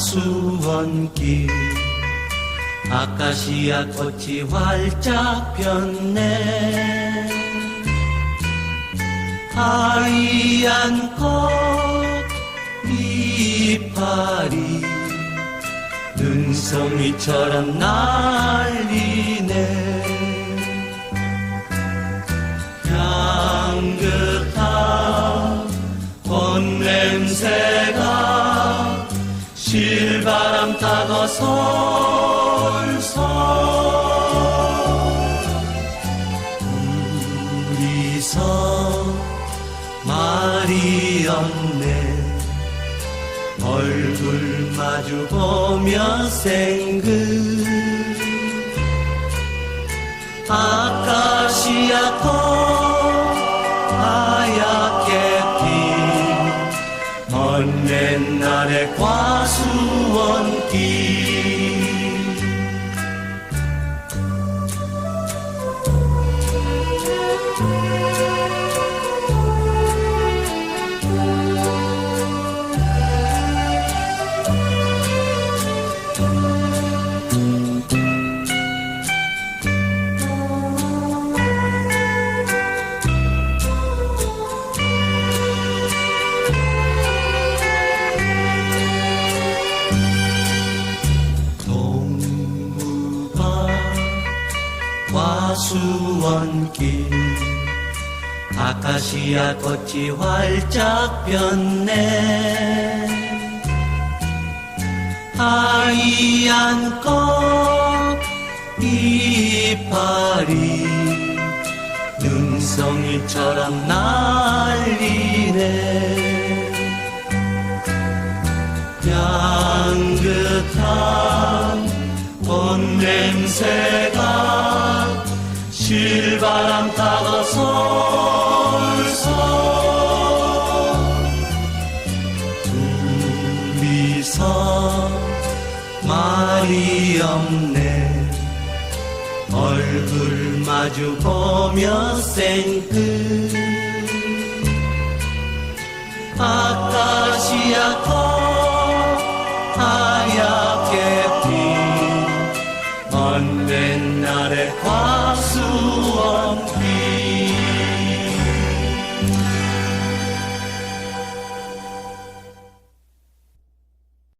과수원길. 아카시아 꽃이 활짝 폈네 하얀 꽃 이파리 눈송이처럼 날리네. 향긋 실바람 타고 솔솔. 둘이서 말이 없네. 얼굴 마주 보며 생글. 아카시아 먼 옛날의 과수 수원길. 아카시아 꽃이 활짝 폈네 하얀 꽃 이파리. 눈송이처럼 날리네. 향긋한 꽃 냄새 말이 없네. 얼굴 마주 보며 생끝 아까시아 꽃 하얗게 핀 언젠 날의 과수원 빛